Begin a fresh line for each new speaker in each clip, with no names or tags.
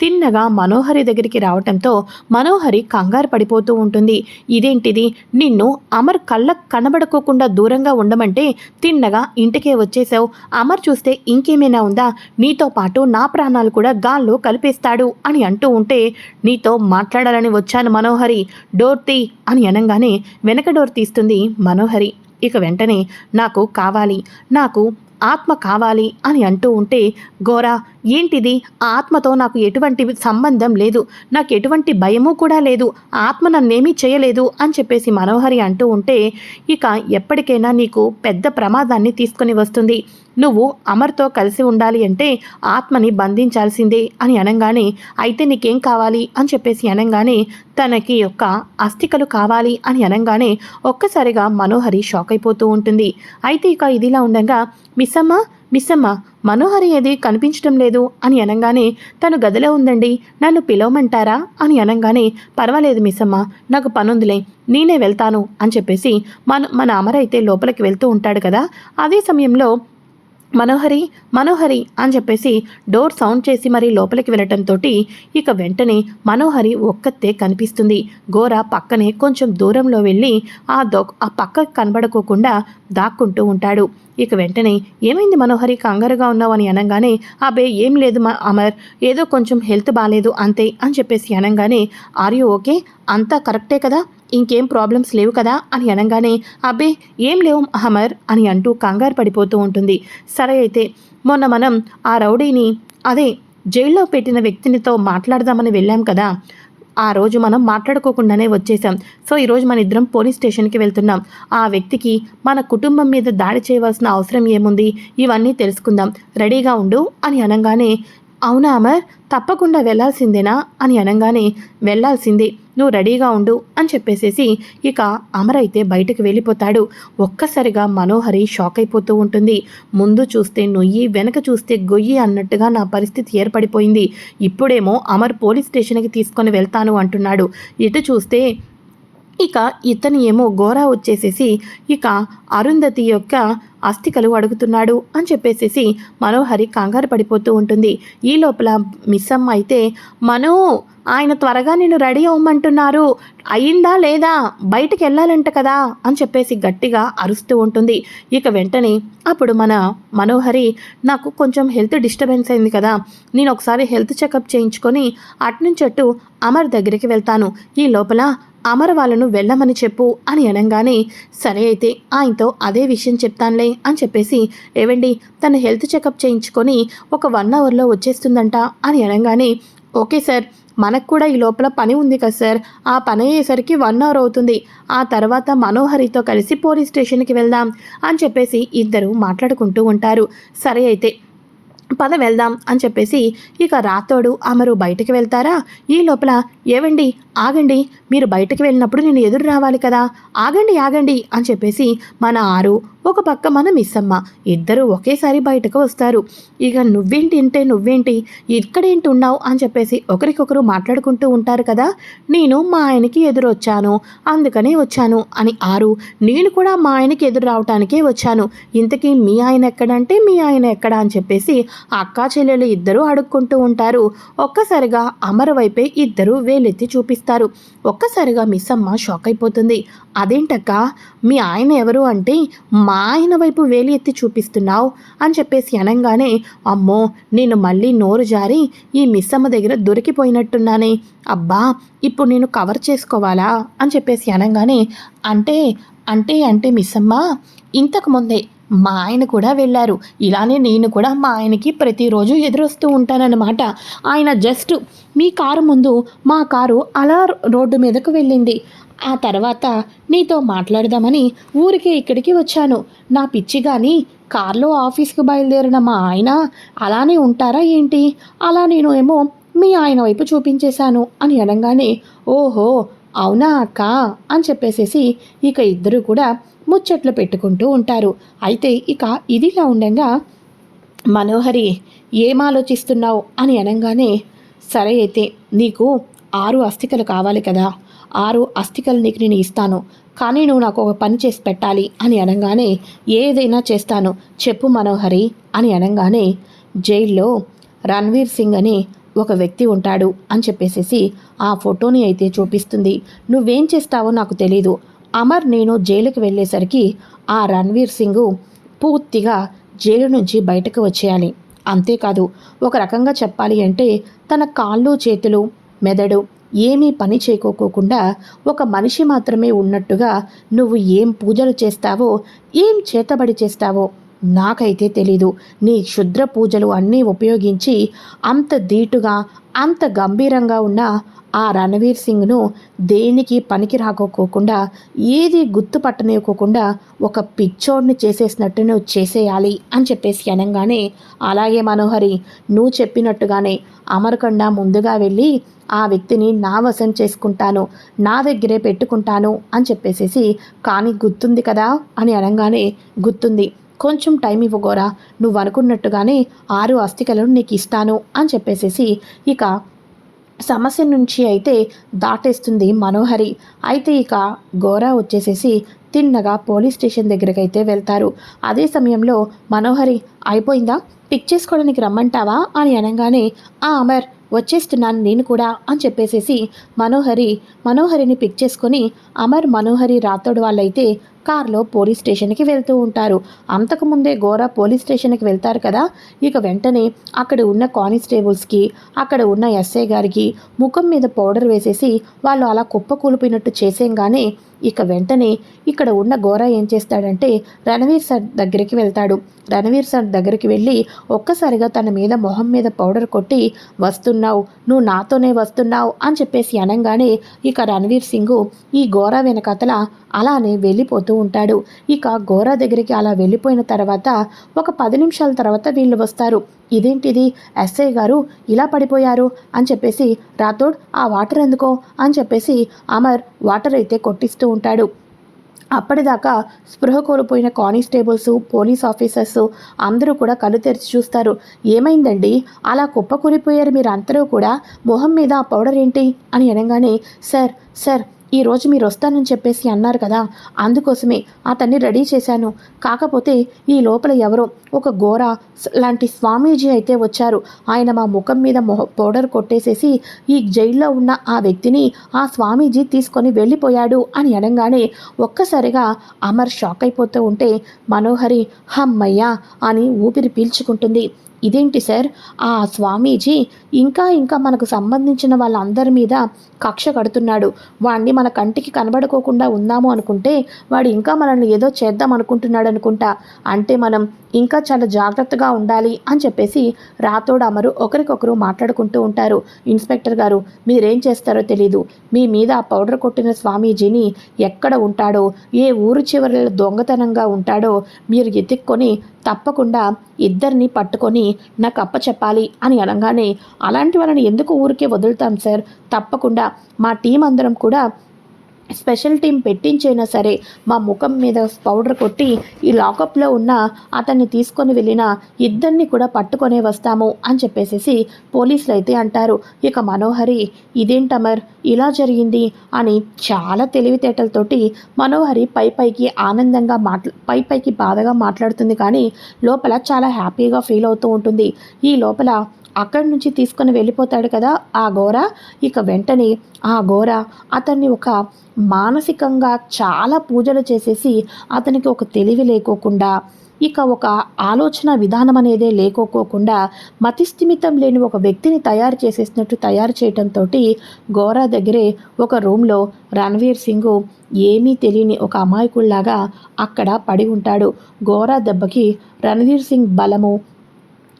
తిన్నగా మనోహరి దగ్గరికి రావటంతో మనోహరి కంగారు పడిపోతూ ఉంటుంది. ఇదేంటిది? నిన్ను అమర్ కళ్ళకు కనబడుకోకుండా దూరంగా ఉండమంటే తిన్నగా ఇంటికే వచ్చేసావు అమర్ చూస్తే ఇంకేమైనా ఉందా? నీతో పాటు నా ప్రాణాలు కూడా గాల్లో కలిపేస్తాడు అని అంటూ ఉంటే నీతో మాట్లాడాలని వచ్చాను మనోహరి. డోర్ తీ అని అనగానే వెనక డోర్ తీస్తుంది మనోహరి. ఇక వెంటనే నాకు కావాలి. నాకు ఆత్మ కావాలి అని అంటూ ఉంటే గోరా ఏంటిది? ఆత్మతో నాకు ఎటువంటి సంబంధం లేదు. నాకు ఎటువంటి భయము కూడా లేదు. ఆత్మ నన్నేమీ చేయలేదు అని చెప్పేసి మనోహరి అంటూ ఉంటే ఇక ఎప్పటికైనా నీకు పెద్ద ప్రమాదాన్ని తీసుకొని వస్తుంది. నువ్వు అమర్తో కలిసి ఉండాలి అంటే ఆత్మని బంధించాల్సిందే అని అనగానే అయితే నీకేం కావాలి? అని చెప్పేసి అనగానే తనకి యొక్క అస్థికలు కావాలి? అని అనగానే ఒక్కసారిగా మనోహరి షాక్ అయిపోతూ ఉంటుంది. అయితే ఇక ఇదిలా ఉండగా మిస్సమ్మ మిస్సమ్మ మనోహరి ఏది కనిపించడం లేదు? అని అనగానే తను గదిలో ఉందండి నన్ను పిలవమంటారా? అని అనగానే పర్వాలేదు మిస్సమ్మ నాకు పనుందిలే నేనే వెళ్తాను అని చెప్పేసి మన మన అమరైతే లోపలికి వెళ్తూ ఉంటాడు కదా. అదే సమయంలో మనోహరి మనోహరి అని చెప్పేసి డోర్ సౌండ్ చేసి మరీ లోపలికి వెళ్ళటంతో ఇక వెంటనే మనోహరి ఒక్కతే కనిపిస్తుంది. గోర పక్కనే కొంచెం దూరంలో వెళ్ళి ఆ దొ ఆ పక్క కనబడుకోకుండా దాక్కుంటూ ఉంటాడు. ఇక వెంటనే ఏమైంది మనోహరి కంగారుగా ఉన్నావు? అని అనగానే అబే ఏం లేదు మా అమర్ ఏదో కొంచెం హెల్త్ బాగాలేదు అంతే అని చెప్పేసి అనగానే ఆర్ యూ ఓకే? అంతా కరెక్టే కదా? ఇంకేం ప్రాబ్లమ్స్ లేవు కదా అని అనగానే అబ్బే ఏం లేవు అమర్ అని అంటూ కంగారు పడిపోతూ ఉంటుంది. సరే అయితే మొన్న మనం ఆ రౌడీని అదే జైల్లో పెట్టిన వ్యక్తినితో మాట్లాడదామని వెళ్ళాం కదా. ఆ రోజు మనం మాట్లాడుకోకుండానే వచ్చేసాం సో ఈరోజు మన ఇద్దరం పోలీస్ స్టేషన్కి వెళ్తున్నాం. ఆ వ్యక్తికి మన కుటుంబం మీద దాడి చేయవలసిన అవసరం ఏముంది? ఇవన్నీ తెలుసుకుందాం. రెడీగా ఉండు అని అనగానే అవునా అమర్? తప్పకుండా వెళ్ళాల్సిందేనా అని అనగానే వెళ్ళాల్సిందే నువ్వు రెడీగా ఉండు అని చెప్పేసేసి ఇక అమర్ అయితే బయటకు వెళ్ళిపోతాడు. ఒక్కసారిగా మనోహరి షాక్ అయిపోతూ ఉంటుంది. ముందు చూస్తే నొయ్యి వెనక చూస్తే గొయ్యి అన్నట్టుగా నా పరిస్థితి ఏర్పడిపోయింది. ఇప్పుడేమో అమర్ పోలీస్ స్టేషన్కి తీసుకొని వెళ్తాను అంటున్నాడు. ఇటు చూస్తే ఇక ఇతను ఏమో గోరా వచ్చేసేసి ఇక అరుంధతి యొక్క అస్థికలు అడుగుతున్నాడు అని చెప్పేసేసి మనోహరి కంగారు పడిపోతూ ఉంటుంది. ఈ లోపల మిస్సమ్మ అయితే మనో ఆయన త్వరగా నేను రెడీ అవ్వమంటున్నారు. అయిందా లేదా? బయటికి వెళ్ళాలంట కదా? అని చెప్పేసి గట్టిగా అరుస్తూ ఉంటుంది. ఇక వెంటనే అప్పుడు మన మనోహరి నాకు కొంచెం హెల్త్ డిస్టర్బెన్స్ అయింది కదా. నేను ఒకసారి హెల్త్ చెకప్ చేయించుకొని అట్నుంచి అటు అమర్ దగ్గరికి వెళ్తాను. ఈ లోపల అమర వాళ్ళను వెళ్ళమని చెప్పు అని అనగానే సరే అయితే ఆయనతో అదే విషయం చెప్తానులే అని చెప్పేసి ఏవండి తన హెల్త్ చెకప్ చేయించుకొని ఒక వన్ అవర్లో వచ్చేస్తుందంట అని అనగానే ఓకే సార్ మనకు కూడా ఈ లోపల పని ఉంది కదా సార్ ఆ పని అయ్యేసరికి వన్ అవర్ అవుతుంది ఆ తర్వాత మనోహరితో కలిసి పోలీస్ స్టేషన్కి వెళ్దాం అని చెప్పేసి ఇద్దరు మాట్లాడుకుంటూ ఉంటారు. సరే అయితే పద వెళ్దాం అని చెప్పేసి ఇక రాతోడు అమరు బయటికి వెళ్తారా? ఈ లోపల ఏవండి? ఆగండి. మీరు బయటకు వెళ్ళినప్పుడు నేను ఎదురు రావాలి కదా. ఆగండి ఆగండి అని చెప్పేసి మన ఆరు ఒక పక్క మన మిస్సమ్మ. ఇద్దరు ఒకేసారి బయటకు వస్తారు. ఇక నువ్వేంటి ఇంటే నువ్వేంటి? ఇక్కడేంటి ఉన్నావు? అని చెప్పేసి ఒకరికొకరు మాట్లాడుకుంటూ ఉంటారు కదా. నేను మా ఆయనకి ఎదురొచ్చాను. అందుకనే వచ్చాను అని ఆరు. నేను కూడా మా ఆయనకి ఎదురు రావటానికే వచ్చాను. ఇంతకీ మీ ఆయన ఎక్కడంటే మీ ఆయన ఎక్కడ అని చెప్పేసి అక్కా చెల్లెలు ఇద్దరూ అడుక్కుంటూ ఉంటారు. ఒక్కసారిగా అమర వైపే ఇద్దరూ వేలెత్తి చూపిస్తారు. ఒక్కసారిగా మిస్ అమ్మ షాక్ అయిపోతుంది. అదేంటక్క? మీ ఆయన ఎవరు అంటే మా ఆయన వైపు వేలి ఎత్తి చూపిస్తున్నావు అని చెప్పేసి అనగానే అమ్మో నేను మళ్ళీ నోరు జారి ఈ మిస్ అమ్మ దగ్గర దొరికిపోయినట్టున్నానే. అబ్బా ఇప్పుడు నేను కవర్ చేసుకోవాలా? అని చెప్పేసి అనగానే అంటే అంటే అంటే మిస్సమ్మ ఇంతకు ముందే మా ఆయన కూడా వెళ్ళారు. ఇలానే నేను కూడా మా ఆయనకి ప్రతిరోజు ఎదురొస్తూ ఉంటానన్నమాట. ఆయన జస్ట్ మీ కారు ముందు మా కారు అలా రోడ్డు మీదకు వెళ్ళింది. ఆ తర్వాత నీతో మాట్లాడదామని ఊరికే ఇక్కడికి వచ్చాను. నా పిచ్చి కానీ కార్లో ఆఫీస్కి బయలుదేరిన మా ఆయన అలానే ఉంటారా ఏంటి? అలా నేను ఏమో మీ ఆయన వైపు చూపించేశాను అని అనగానే ఓహో అవునా అక్క? అని చెప్పేసేసి ఇక ఇద్దరు కూడా ముచ్చట్లు పెట్టుకుంటూ ఉంటారు. అయితే ఇక ఇదిలా ఉండగా మనోహరి ఏం ఆలోచిస్తున్నావు? అని అనగానే సరే అయితే నీకు ఆరు అస్థికలు కావాలి కదా. ఆరు అస్థికలు నీకు నేను ఇస్తాను. కానీ నువ్వు నాకు ఒక పని చేసి పెట్టాలి అని అనగానే ఏదైనా చేస్తాను. చెప్పు మనోహరి అని అనగానే జైల్లో రణ్వీర్ సింగ్ అని ఒక వ్యక్తి ఉంటాడు అని చెప్పేసేసి ఆ ఫోటోని అయితే చూపిస్తుంది. నువ్వేం చేస్తావో నాకు తెలీదు. అమర్ నేను జైలుకి వెళ్ళేసరికి ఆ రణ్వీర్ సింగ్ పూర్తిగా జైలు నుంచి బయటకు వచ్చేయాలి. అంతేకాదు ఒక రకంగా చెప్పాలి అంటే తన కాళ్ళు చేతులు మెదడు ఏమీ పని చేయకోకుండా ఒక మనిషి మాత్రమే ఉన్నట్టుగా నువ్వు ఏం పూజలు చేస్తావో ఏం చేతబడి చేస్తావో నాకైతే తెలీదు. నీ క్షుద్ర పూజలు అన్నీ ఉపయోగించి అంత ధీటుగా అంత గంభీరంగా ఉన్న ఆ రణవీర్ సింగ్ను దేనికి పనికి రాకోకుండా ఏది గుర్తుపట్టనివ్వకోకుండా ఒక పిచ్చోడ్ని చేసేసినట్టు నువ్వు చేసేయాలి అని చెప్పేసి అనగానే అలాగే మనోహరి నువ్వు చెప్పినట్టుగానే అమరకొండ ముందుగా వెళ్ళి ఆ వ్యక్తిని నా వశం చేసుకుంటాను నా దగ్గరే పెట్టుకుంటాను అని చెప్పేసేసి కానీ గుర్తుంది కదా అని అనగానే గుర్తుంది. కొంచెం టైం ఇవ్వగోరా నువ్వు అనుకున్నట్టుగానే ఆరు అస్థికలను నీకు ఇస్తాను అని చెప్పేసేసి ఇక సమస్య నుంచి అయితే దాటేస్తుంది మనోహరి. అయితే ఇక గోరా వచ్చేసేసి తిన్నగా పోలీస్ స్టేషన్ దగ్గరికి అయితే వెళ్తారు. అదే సమయంలో మనోహరి అయిపోయిందా? పిక్ చేసుకోవడానికి రమ్మంటావా? అని అనగానే ఆ అమర్ వచ్చేస్తున్నాను నేను కూడా అని చెప్పేసేసి మనోహరి మనోహరిని పిక్ చేసుకొని అమర్ మనోహరి రాతోడు వాళ్ళైతే కార్లో పోలీస్ స్టేషన్కి వెళ్తూ ఉంటారు. అంతకుముందే ఘోర పోలీస్ స్టేషన్కి వెళ్తారు కదా? ఇక వెంటనే అక్కడ ఉన్న కానిస్టేబుల్స్కి అక్కడ ఉన్న ఎస్ఐ గారికి ముఖం మీద పౌడర్ వేసేసి వాళ్ళు అలా కుప్ప కూలిపోయినట్టు చేసేంగానే ఇక వెంటనే ఇక్కడ ఉన్న ఘోర ఏం చేస్తాడంటే రణవీర్ సార్ దగ్గరికి వెళ్తాడు. రణవీర్ సార్ దగ్గరికి వెళ్ళి ఒక్కసారిగా తన మీద మొహం మీద పౌడర్ కొట్టి వస్తున్నావు నువ్వు నాతోనే వస్తున్నావు అని చెప్పేసి అనగానే ఇక రణవీర్ సింగ్ ఈ ఘోర వెనకతల అలానే వెళ్ళిపోతూ ఉంటాడు. ఇక గోరా దగ్గరికి అలా వెళ్ళిపోయిన తర్వాత ఒక పది నిమిషాల తర్వాత వీళ్ళు వస్తారు. ఇదేంటిది? ఎస్ఐ గారు ఇలా పడిపోయారు అని చెప్పేసి రాథోడ్ ఆ వాటర్ ఎందుకో? అని చెప్పేసి అమర్ వాటర్ అయితే కొట్టిస్తూ ఉంటాడు. అప్పటిదాకా స్పృహ కోల్పోయిన కానిస్టేబుల్స్ పోలీస్ ఆఫీసర్స్ అందరూ కూడా కళ్ళు తెరిచి చూస్తారు. ఏమైందండి? అలా కుప్పకూలిపోయారు మీరు అందరూ కూడా? మొహం మీద ఆ పౌడర్ ఏంటి? అని అనగానే సార్ సార్ ఈరోజు మీరు వస్తానని చెప్పేసి అన్నారు కదా అందుకోసమే అతన్ని రెడీ చేశాను. కాకపోతే ఈ లోపల ఎవరో ఒక ఘోర లాంటి స్వామీజీ అయితే వచ్చారు. ఆయన మా ముఖం మీద మొహ పౌడర్ కొట్టేసేసి ఈ జైల్లో ఉన్న ఆ వ్యక్తిని ఆ స్వామీజీ తీసుకొని వెళ్ళిపోయాడు అని అనగానే ఒక్కసారిగా అమర్ షాక్ అయిపోతూ ఉంటే మనోహరి హమ్మయ్యా! అని ఊపిరి పీల్చుకుంటుంది. ఇదేంటి సార్? ఆ స్వామీజీ ఇంకా ఇంకా మనకు సంబంధించిన వాళ్ళందరి మీద కక్ష కడుతున్నాడు. వాడిని మన కంటికి కనబడుకోకుండా ఉందాము అనుకుంటే వాడు ఇంకా మనల్ని ఏదో చేద్దాం అనుకుంటున్నాడు అనుకుంటా. అంటే మనం ఇంకా చాలా జాగ్రత్తగా ఉండాలి అని చెప్పేసి రాతోడు అమరు ఒకరికొకరు మాట్లాడుకుంటూ ఉంటారు. ఇన్స్పెక్టర్ గారు మీరేం చేస్తారో తెలీదు. మీ మీద ఆ పౌడర్ కొట్టిన స్వామీజీని ఎక్కడ ఉంటాడో ఏ ఊరు చివరిలో దొంగతనంగా ఉంటాడో మీరు ఎత్తుక్కొని తప్పకుండా ఇద్దరిని పట్టుకొని నాకు అప్పచెప్పాలి అని అనగానే అలాంటి వాళ్ళని ఎందుకు ఊరికే వదులుతాం సార్? తప్పకుండా మా టీం అందరం కూడా స్పెషల్ టీం పెట్టించైనా సరే మా ముఖం మీద పౌడర్ కొట్టి ఈ లాకప్లో ఉన్న అతన్ని తీసుకొని వెళ్ళిన ఇద్దరిని కూడా పట్టుకొనే వస్తాము అని చెప్పేసేసి పోలీసులు అయితే అంటారు. ఇక మనోహరి ఇదేంటమర్ ఇలా జరిగింది? అని చాలా తెలివితేటలతోటి మనోహరి పై పైకి ఆనందంగా మాట్లా పై పైకి బాధగా మాట్లాడుతుంది కానీ లోపల చాలా హ్యాపీగా ఫీల్ అవుతూ ఉంటుంది. ఈ లోపల అక్కడి నుంచి తీసుకొని వెళ్ళిపోతాడు కదా ఆ ఘోర. ఇక వెంటనే ఆ ఘోర అతన్ని ఒక మానసికంగా చాలా పూజలు చేసేసి అతనికి ఒక తెలివి లేకోకుండా ఇక ఒక ఆలోచన విధానం అనేదే లేకోకోకుండా మతిస్థిమితం లేని ఒక వ్యక్తిని తయారు చేసేసినట్టు తయారు చేయడంతో గోరా దగ్గరే ఒక రూమ్లో రణవీర్ సింగ్ ఏమీ తెలియని ఒక అమాయకుల్లాగా అక్కడ పడి ఉంటాడు. గోరా దెబ్బకి రణవీర్ సింగ్ బలము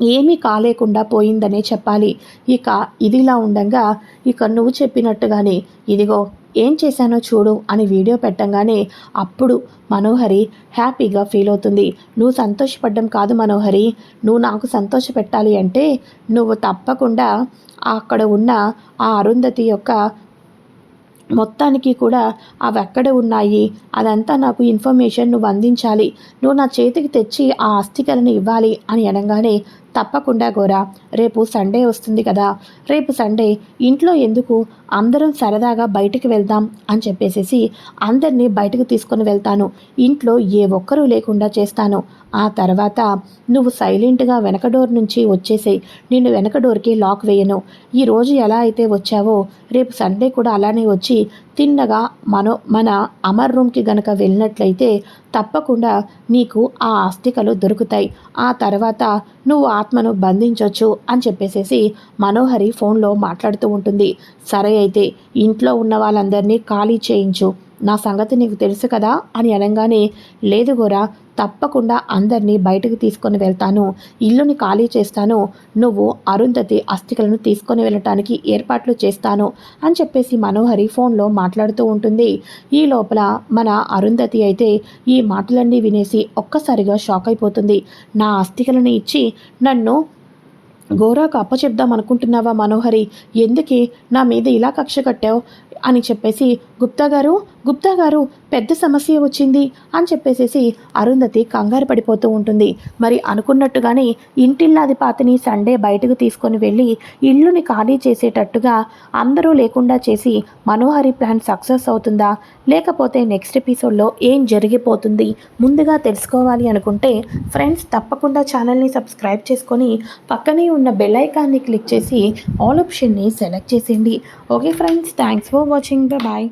ఏమీ కాలేకుండా పోయిందనే చెప్పాలి. ఇక ఇదిలా ఉండగా ఇక నువ్వు చెప్పినట్టుగానే ఇదిగో ఏం చేశానో చూడు అని వీడియో పెట్టంగానే అప్పుడు మనోహరి హ్యాపీగా ఫీల్ అవుతుంది. నువ్వు సంతోషపడ్డం కాదు మనోహరి. నువ్వు నాకు సంతోష పెట్టాలి అంటే నువ్వు తప్పకుండా అక్కడ ఉన్న ఆ అరుంధతి యొక్క మొత్తానికి కూడా అవి ఎక్కడ ఉన్నాయి? అదంతా నాకు ఇన్ఫర్మేషన్ నువ్వు అందించాలి. నువ్వు నా చేతికి తెచ్చి ఆ అస్థికలను ఇవ్వాలి అని అనగానే తప్పకుండా గోరా. రేపు సండే వస్తుంది కదా. రేపు సండే ఇంట్లో ఎందుకు అందరం సరదాగా బయటికి వెళ్దాం అని చెప్పేసేసి అందరినీ బయటకు తీసుకొని వెళ్తాను. ఇంట్లో ఏ ఒక్కరూ లేకుండా చేస్తాను. ఆ తర్వాత నువ్వు సైలెంట్గా వెనక డోర్ నుంచి వచ్చేసేయి. నిన్ను వెనక డోర్కి లాక్ వేయను. ఈరోజు ఎలా అయితే వచ్చావో రేపు సండే కూడా అలానే వచ్చి తిన్నగా మనో మన అమర్ రూమ్కి గనక వెళ్ళినట్లయితే తప్పకుండా నీకు ఆ ఆస్తికలు దొరుకుతాయి. ఆ తర్వాత నువ్వు ఆత్మను బంధించవచ్చు అని చెప్పేసేసి మనోహరి ఫోన్లో మాట్లాడుతూ ఉంటుంది. సరే అయితే ఇంట్లో ఉన్న వాళ్ళందరినీ ఖాళీ చేయించు. నా సంగతి నీకు తెలుసు కదా అని అనగానే లేదు గోరా తప్పకుండా అందరినీ బయటకు తీసుకొని వెళ్తాను. ఇల్లుని ఖాళీ చేస్తాను. నువ్వు అరుంధతి అస్థికలను తీసుకొని వెళ్ళటానికి ఏర్పాట్లు చేస్తాను అని చెప్పేసి మనోహరి ఫోన్లో మాట్లాడుతూ ఉంటుంది. ఈ లోపల మన అరుంధతి అయితే ఈ మాటలన్నీ వినేసి ఒక్కసారిగా షాక్ అయిపోతుంది. నా అస్థికలను ఇచ్చి నన్ను గోరాకు అప్పచెప్దాం అనుకుంటున్నావా మనోహరి? ఎందుకే? నా మీద ఇలా కక్ష కట్టావు? అని చెప్పేసి గుప్తా గారు గుప్తా గారు పెద్ద సమస్య వచ్చింది అని చెప్పేసేసి అరుంధతి కంగారు పడిపోతూ ఉంటుంది. మరి అనుకున్నట్టుగానే ఇంటిల్లాది పాతిని సండే బయటకు తీసుకొని వెళ్ళి ఇల్లుని ఖాళీ చేసేటట్టుగా అందరూ లేకుండా చేసి మనోహరి ప్లాన్ సక్సెస్ అవుతుందా? లేకపోతే నెక్స్ట్ ఎపిసోడ్లో ఏం జరిగిపోతుంది? ముందుగా తెలుసుకోవాలి అనుకుంటే ఫ్రెండ్స్ తప్పకుండా ఛానల్ని సబ్స్క్రైబ్ చేసుకొని పక్కనే ఉన్న బెల్ ఐకాన్ని క్లిక్ చేసి ఆల్ ఆప్షన్ని సెలెక్ట్ చేసేయండి. Okay friends thanks for watching. Bye